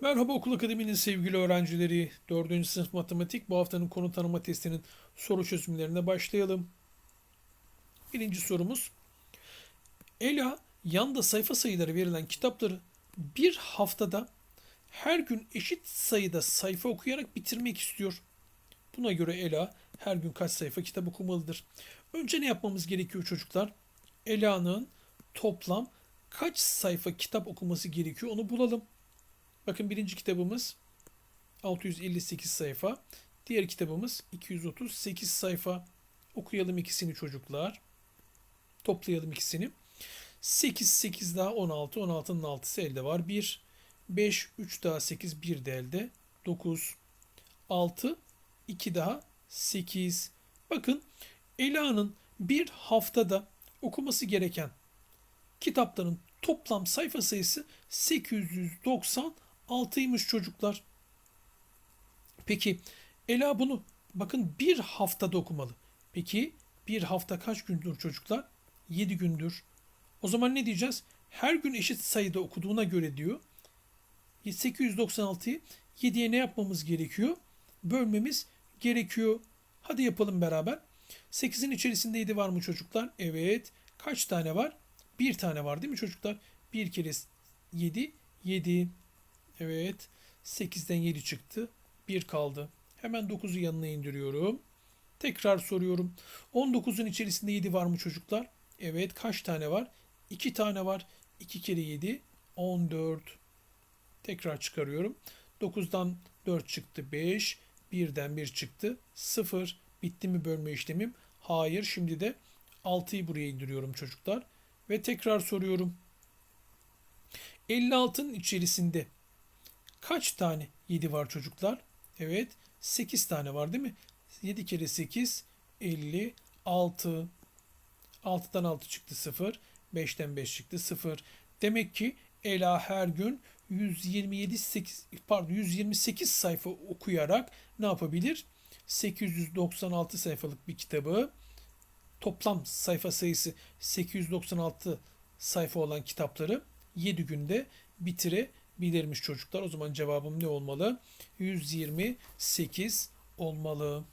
Merhaba Okul Akademi'nin sevgili öğrencileri. 4. sınıf matematik bu haftanın konu tanıma testinin soru çözümlerine başlayalım. Birinci sorumuz. Ela yanda sayfa sayıları verilen kitapları bir haftada her gün eşit sayıda sayfa okuyarak bitirmek istiyor. Buna göre Ela her gün kaç sayfa kitap okumalıdır? Önce ne yapmamız gerekiyor çocuklar? Ela'nın toplam kaç sayfa kitap okuması gerekiyor onu bulalım. Bakın birinci kitabımız 658 sayfa. Diğer kitabımız 238 sayfa. Okuyalım ikisini çocuklar. Toplayalım ikisini. 8, 8 daha 16. 16'nın 6'sı elde var. 1, 5, 3 daha 8, 1 de elde. 9, 6, 2 daha 8. Bakın Ela'nın bir haftada okuması gereken kitapların toplam sayfa sayısı 896'ymış çocuklar. Peki Ela bunu bakın bir haftada okumalı. Peki bir hafta kaç gündür çocuklar? 7 gündür. O zaman ne diyeceğiz? Her gün eşit sayıda okuduğuna göre diyor. 896'yı 7'ye ne yapmamız gerekiyor? Bölmemiz gerekiyor. Hadi yapalım beraber. 8'in içerisinde 7 var mı çocuklar? Evet. Kaç tane var? Bir tane var değil mi çocuklar? Bir kere 7, 7. Evet. 8'den 7 çıktı. 1 kaldı. Hemen 9'u yanına indiriyorum. Tekrar soruyorum. 19'un içerisinde 7 var mı çocuklar? Evet. Kaç tane var? 2 tane var. 2 kere 7, 14. Tekrar çıkarıyorum. 9'dan 4 çıktı 5. 1'den 1 çıktı 0. Bitti mi bölme işlemim? Hayır. Şimdi de 6'yı buraya indiriyorum çocuklar. Ve tekrar soruyorum. 56'nın içerisinde kaç tane 7 var çocuklar? Evet 8 tane var değil mi? 7 kere 8 56. 6'dan 6 çıktı 0. 5'ten 5 çıktı 0. Demek ki Ela her gün 127 8 pardon 128 sayfa okuyarak ne yapabilir? 896 sayfalık bir kitabı toplam sayfa sayısı 896 sayfa olan kitapları 7 günde bitirebilirmiş çocuklar. O zaman cevabım ne olmalı? 128 olmalı.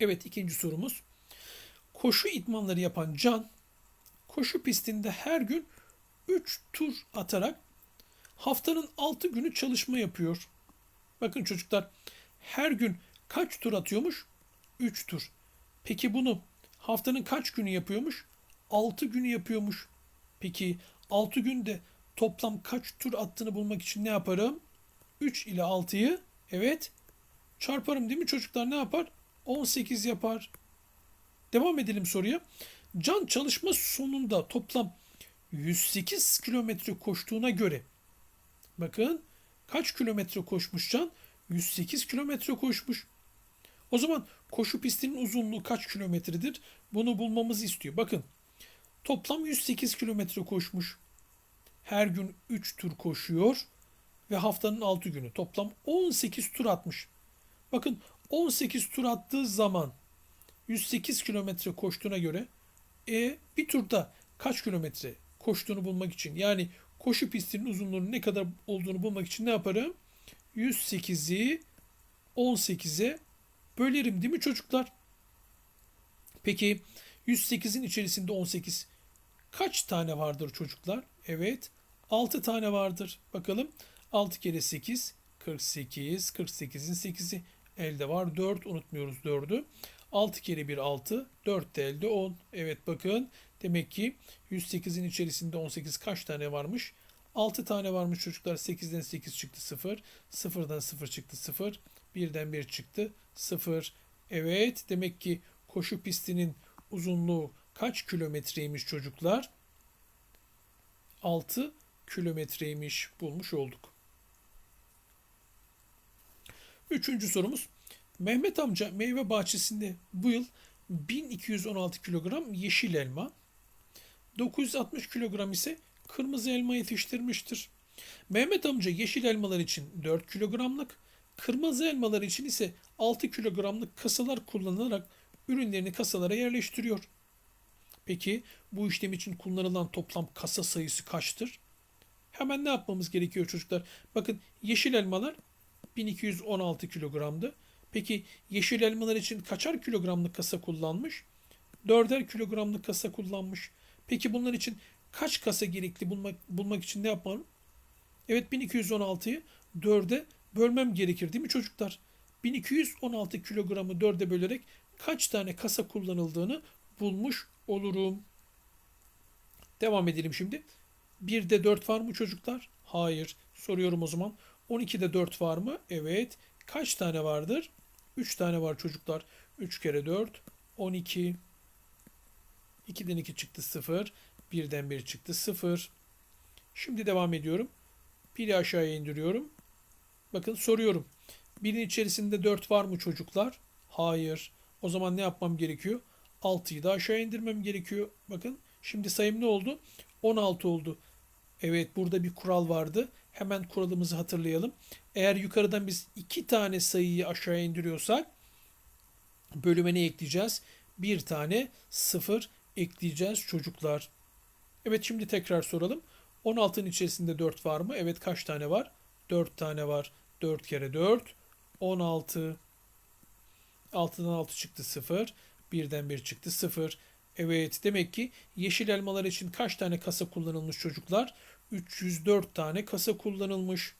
Evet ikinci sorumuz. Koşu idmanları yapan Can koşu pistinde her gün 3 tur atarak haftanın 6 günü çalışma yapıyor. Bakın çocuklar her gün kaç tur atıyormuş? 3 tur. Peki bunu haftanın kaç günü yapıyormuş? 6 günü yapıyormuş. Peki 6 günde toplam kaç tur attığını bulmak için ne yaparım? 3 ile 6'yı evet çarparım değil mi çocuklar ne yapar? 18 yapar. Devam edelim soruya. Can çalışma sonunda toplam 108 kilometre koştuğuna göre bakın kaç kilometre koşmuş Can? 108 kilometre koşmuş. O zaman koşu pistinin uzunluğu kaç kilometredir? Bunu bulmamızı istiyor. Bakın toplam 108 kilometre koşmuş. Her gün 3 tur koşuyor ve haftanın 6 günü. Toplam 18 tur atmış. Bakın 18 tur attığı zaman 108 kilometre koştuğuna göre e bir turda kaç kilometre koştuğunu bulmak için yani koşu pistinin uzunluğunun ne kadar olduğunu bulmak için ne yaparım? 108'i 18'e bölerim değil mi çocuklar? Peki 108'in içerisinde 18 kaç tane vardır çocuklar? Evet 6 tane vardır. Bakalım 6 kere 8 48 48'in 8'i elde var. 4 unutmuyoruz 4'ü. 6 kere 1 6 4 de elde 10. Evet bakın demek ki 108'in içerisinde 18 kaç tane varmış? 6 tane varmış çocuklar. 8'den 8 çıktı 0. 0'dan 0 çıktı 0. 1'den 1 çıktı 0. Evet demek ki koşu pistinin uzunluğu kaç kilometreymiş çocuklar? 6 kilometreymiş bulmuş olduk. Üçüncü sorumuz. Mehmet amca meyve bahçesinde bu yıl 1216 kilogram yeşil elma, 960 kilogram ise kırmızı elma yetiştirmiştir. Mehmet amca yeşil elmalar için 4 kilogramlık, kırmızı elmalar için ise 6 kilogramlık kasalar kullanılarak ürünlerini kasalara yerleştiriyor. Peki bu işlem için kullanılan toplam kasa sayısı kaçtır? Hemen ne yapmamız gerekiyor çocuklar? Bakın yeşil elmalar 1216 kilogramdı. Peki yeşil elmalar için kaçar kilogramlık kasa kullanmış? 4'er kilogramlık kasa kullanmış. Peki bunlar için kaç kasa gerekli bulmak, bulmak için ne yapmam? Evet 1216'yı 4'e bölmem gerekir değil mi çocuklar? 1216 kilogramı 4'e bölerek kaç tane kasa kullanıldığını bulmuş olurum. Devam edelim şimdi. 1'de 4 var mı çocuklar? Hayır. Soruyorum o zaman. 12'de 4 var mı? Evet. Kaç tane vardır? 3 tane var çocuklar. 3 kere 4 12. 2'den 2 çıktı 0. 1'den 1 çıktı 0. Şimdi devam ediyorum. 1'i aşağıya indiriyorum. Bakın soruyorum. Birin içerisinde 4 var mı çocuklar? Hayır. O zaman ne yapmam gerekiyor? 6'yı da aşağı indirmem gerekiyor. Bakın şimdi sayım ne oldu? 16 oldu. Evet burada bir kural vardı. Hemen kuralımızı hatırlayalım. Eğer yukarıdan biz iki tane sayıyı aşağı indiriyorsak bölüme ne ekleyeceğiz? Bir tane sıfır ekleyeceğiz çocuklar. Evet şimdi tekrar soralım. 16'nın içerisinde 4 var mı? Evet kaç tane var? 4 tane var. 4 kere 4 16. 6'dan 6 çıktı 0. 1'den 1 çıktı 0. Evet demek ki yeşil elmalar için kaç tane kasa kullanılmış çocuklar? 304 tane kasa kullanılmış.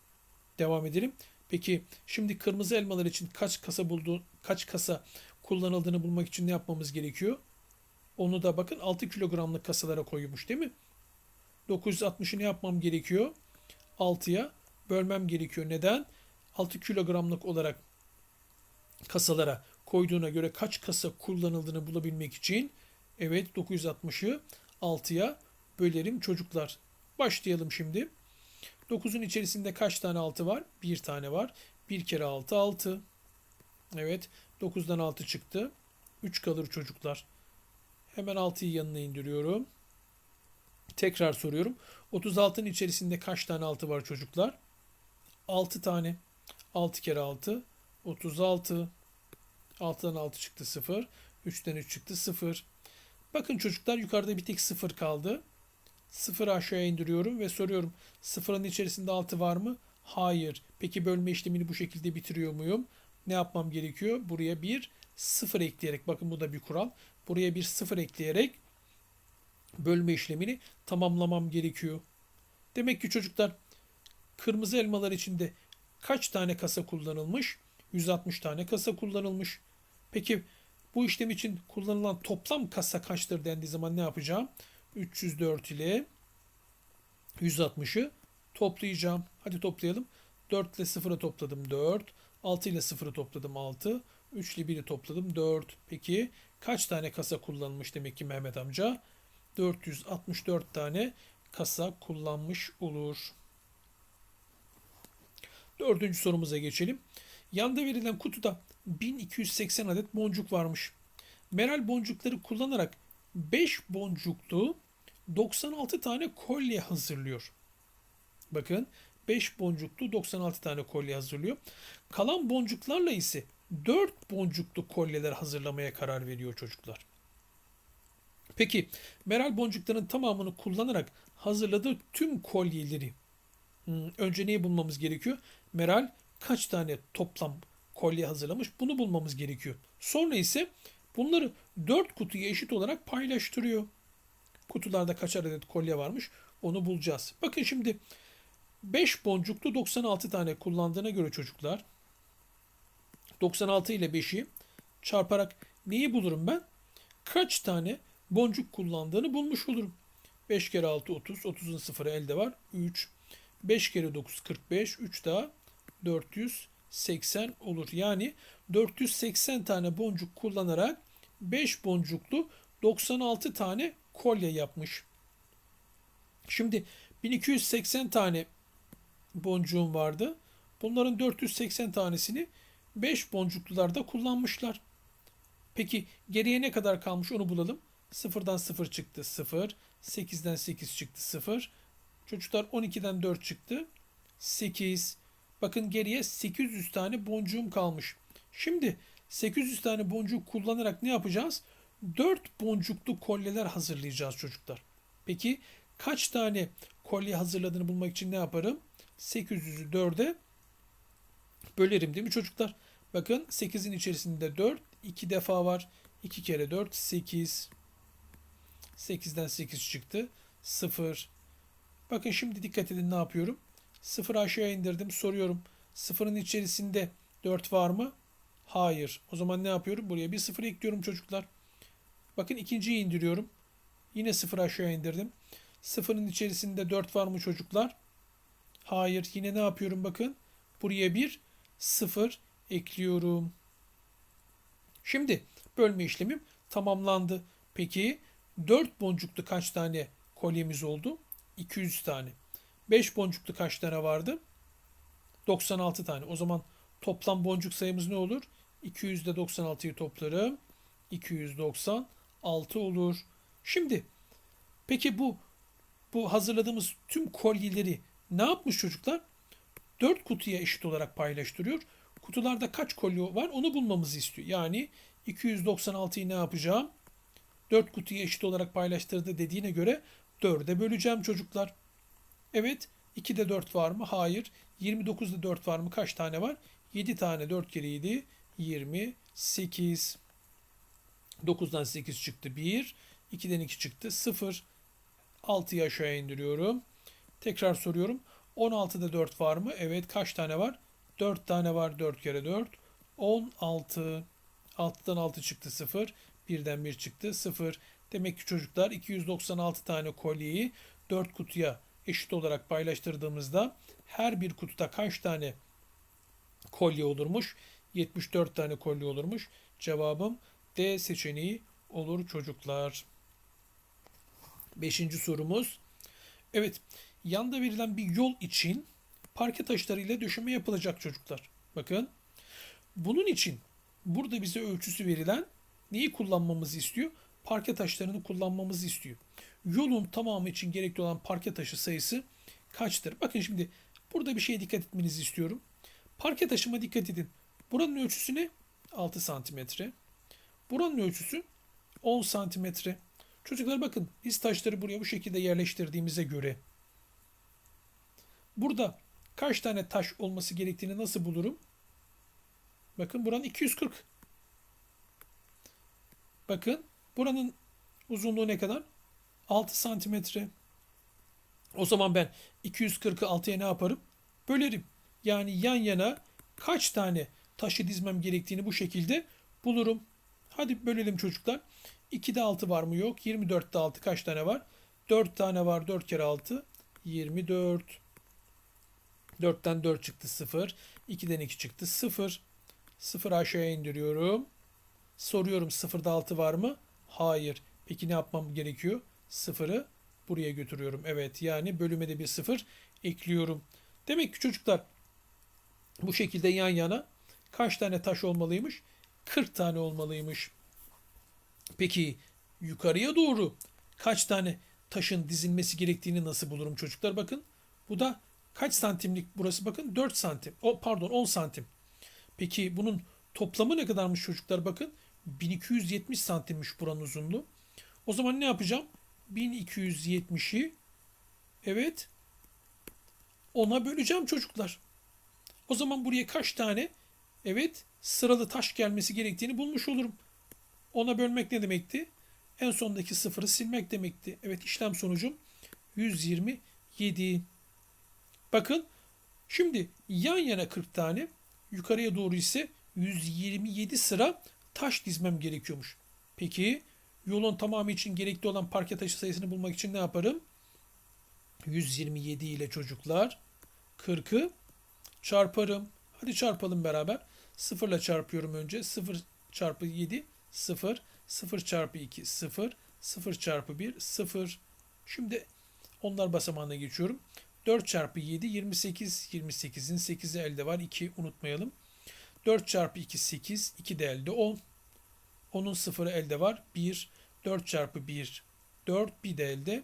Devam edelim. Peki şimdi kırmızı elmalar için kaç kasa buldu, kaç kasa kullanıldığını bulmak için ne yapmamız gerekiyor? Onu da bakın 6 kilogramlık kasalara koymuş değil mi? 960'ı ne yapmam gerekiyor? 6'ya bölmem gerekiyor. Neden? 6 kilogramlık olarak kasalara koyduğuna göre kaç kasa kullanıldığını bulabilmek için evet 960'ı 6'ya bölerim çocuklar. Başlayalım şimdi. 9'un içerisinde kaç tane 6 var? 1 tane var. 1 kere 6 6. Evet 9'dan 6 çıktı. 3 kalır çocuklar. Hemen 6'yı yanına indiriyorum. Tekrar soruyorum. 36'nın içerisinde kaç tane 6 var çocuklar? 6 tane. 6 kere 6 36. 6'dan 6 çıktı 0. 3'ten 3 çıktı 0. Bakın çocuklar yukarıda bir tek 0 kaldı. 0 aşağıya indiriyorum ve soruyorum. 0'ın içerisinde 6 var mı? Hayır. Peki bölme işlemini bu şekilde bitiriyor muyum? Ne yapmam gerekiyor? Buraya bir 0 ekleyerek bakın bu da bir kural. Buraya bir 0 ekleyerek bölme işlemini tamamlamam gerekiyor. Demek ki çocuklar kırmızı elmalar içinde kaç tane kasa kullanılmış? 160 tane kasa kullanılmış. Peki bu işlem için kullanılan toplam kasa kaçtır dendiği zaman ne yapacağım? 304 ile 160'ı toplayacağım. Hadi toplayalım. 4 ile 0'ı topladım 4. 6 ile 0'ı topladım 6. 3 ile 1'i topladım 4. Peki kaç tane kasa kullanmış demek ki Mehmet amca? 464 tane kasa kullanmış olur. Dördüncü sorumuza geçelim. Yanda verilen kutuda 1280 adet boncuk varmış. Meral boncukları kullanarak 5 boncuklu 96 tane kolye hazırlıyor. Bakın 5 boncuklu 96 tane kolye hazırlıyor. Kalan boncuklarla ise 4 boncuklu kolyeler hazırlamaya karar veriyor çocuklar. Peki Meral boncukların tamamını kullanarak hazırladığı tüm kolyeleri hmm, önce neyi bulmamız gerekiyor? Meral kaç tane toplam kolye hazırlamış bunu bulmamız gerekiyor. Sonra ise bunları 4 kutuya eşit olarak paylaştırıyor. Kutularda kaç adet kolye varmış onu bulacağız. Bakın şimdi 5 boncuklu 96 tane kullandığına göre çocuklar 96 ile 5'i çarparak neyi bulurum ben? Kaç tane boncuk kullandığını bulmuş olurum. 5 kere 6 30. 30'un sıfırı elde var. 3. 5 kere 9 45. 3 daha 480 olur. Yani 480 tane boncuk kullanarak 5 boncuklu 96 tane kolye yapmış. Şimdi 1280 tane boncuğum vardı. Bunların 480 tanesini 5 boncuklularda kullanmışlar. Peki geriye ne kadar kalmış onu bulalım. 0'dan 0 çıktı 0. 8'den 8 çıktı 0. Çocuklar 12'den 4 çıktı. 8. Bakın geriye 800 tane boncuğum kalmış. Şimdi 800 tane boncuk kullanarak ne yapacağız? 4 boncuklu kolyeler hazırlayacağız çocuklar. Peki kaç tane kolye hazırladığını bulmak için ne yaparım? 800'ü 4'e bölerim değil mi çocuklar? Bakın 8'in içerisinde 4 2 defa var. 2 kere 4 8. 8'den 8 çıktı. 0. Bakın şimdi dikkat edin ne yapıyorum? 0 aşağı indirdim. Soruyorum. 0'ın içerisinde 4 var mı? Hayır. O zaman ne yapıyorum? Buraya bir 0 ekliyorum çocuklar. Bakın ikinciyi indiriyorum. Yine 0 aşağı indirdim. 0'ın içerisinde 4 var mı çocuklar? Hayır. Yine ne yapıyorum bakın? Buraya bir 0 ekliyorum. Şimdi bölme işlemim tamamlandı. Peki 4 boncuklu kaç tane kolyemiz oldu? 200 tane. 5 boncuklu kaç tane vardı? 96 tane. O zaman toplam boncuk sayımız ne olur? 200 ile 96'yı toplarım. 296 olur. Şimdi peki bu bu hazırladığımız tüm kolyeleri ne yapmış çocuklar? 4 kutuya eşit olarak paylaştırıyor. Kutularda kaç kolye var onu bulmamızı istiyor. Yani 296'yı ne yapacağım? 4 kutuya eşit olarak paylaştırdı dediğine göre 4'e böleceğim çocuklar. Evet 2'de 4 var mı? Hayır. 29'da 4 var mı? Kaç tane var? 7 tane 4 kere 7 28. 9'dan 8 çıktı 1. 2'den 2 çıktı 0. 6'yı aşağı indiriyorum. Tekrar soruyorum. 16'da 4 var mı? Evet. Kaç tane var? 4 tane var. 4 kere 4. 16. 6'dan 6 çıktı 0. 1'den 1 çıktı 0. Demek ki çocuklar 296 tane kolyeyi 4 kutuya eşit olarak paylaştırdığımızda her bir kutuda kaç tane kolye olurmuş? 74 tane kolye olurmuş. Cevabım D seçeneği olur çocuklar. Beşinci sorumuz. Evet, yanda verilen bir yol için parke taşlarıyla döşeme yapılacak çocuklar. Bakın. Bunun için burada bize ölçüsü verilen neyi kullanmamızı istiyor? Parke taşlarını kullanmamızı istiyor. Yolun tamamı için gerekli olan parke taşı sayısı kaçtır? Bakın şimdi burada bir şeye dikkat etmenizi istiyorum. Parke taşıma dikkat edin. Buranın ölçüsü ne? 6 santimetre. Buranın ölçüsü 10 santimetre. Çocuklar bakın biz taşları buraya bu şekilde yerleştirdiğimize göre burada kaç tane taş olması gerektiğini nasıl bulurum? Bakın buranın 240. Bakın buranın uzunluğu ne kadar? 6 santimetre. O zaman ben 240'ı 6'ya ne yaparım? Bölerim. Yani yan yana kaç tane taşı dizmem gerektiğini bu şekilde bulurum. Hadi bölelim çocuklar. 2'de 6 var mı yok. 24'te 6 kaç tane var? 4 tane var. 4 kere 6 24. 4'ten 4 çıktı 0. 2'den 2 çıktı 0. 0 aşağıya indiriyorum. Soruyorum 0'da 6 var mı? Hayır. Peki ne yapmam gerekiyor? 0'ı buraya götürüyorum. Evet yani bölüme de bir 0 ekliyorum. Demek ki çocuklar bu şekilde yan yana kaç tane taş olmalıymış? 40 tane olmalıymış. Peki yukarıya doğru kaç tane taşın dizilmesi gerektiğini nasıl bulurum çocuklar? Bakın bu da kaç santimlik burası bakın 4 santim. O pardon 10 santim. Peki bunun toplamı ne kadarmış çocuklar bakın 1270 santimmiş buranın uzunluğu. O zaman ne yapacağım? 1270'i evet ona böleceğim çocuklar. O zaman buraya kaç tane evet sıralı taş gelmesi gerektiğini bulmuş olurum. Ona bölmek ne demekti? En sondaki sıfırı silmek demekti. Evet işlem sonucum 127. Bakın şimdi yan yana 40 tane yukarıya doğru ise 127 sıra taş dizmem gerekiyormuş. Peki yolun tamamı için gerekli olan parke taşı sayısını bulmak için ne yaparım? 127 ile çocuklar 40'ı çarparım. Hadi çarpalım beraber. 0 ile çarpıyorum önce. 0 çarpı 7 0. 0 çarpı 2 0. 0 çarpı 1 0. Şimdi onlar basamağına geçiyorum. 4 çarpı 7 28. 28'in 8'i elde var. 2 unutmayalım. 4 çarpı 2 8. 2 de elde 10. 10'un sıfırı elde var. 1. 4 çarpı 1 4. Bir de elde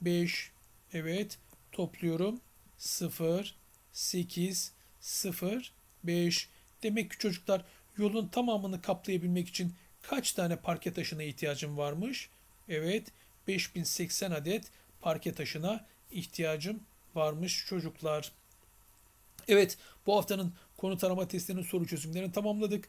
5. Evet. Topluyorum. 0. 8. 0. 5. Demek ki çocuklar yolun tamamını kaplayabilmek için kaç tane parke taşına ihtiyacım varmış? Evet 5080 adet parke taşına ihtiyacım varmış çocuklar. Evet, bu haftanın konu tarama testinin soru çözümlerini tamamladık.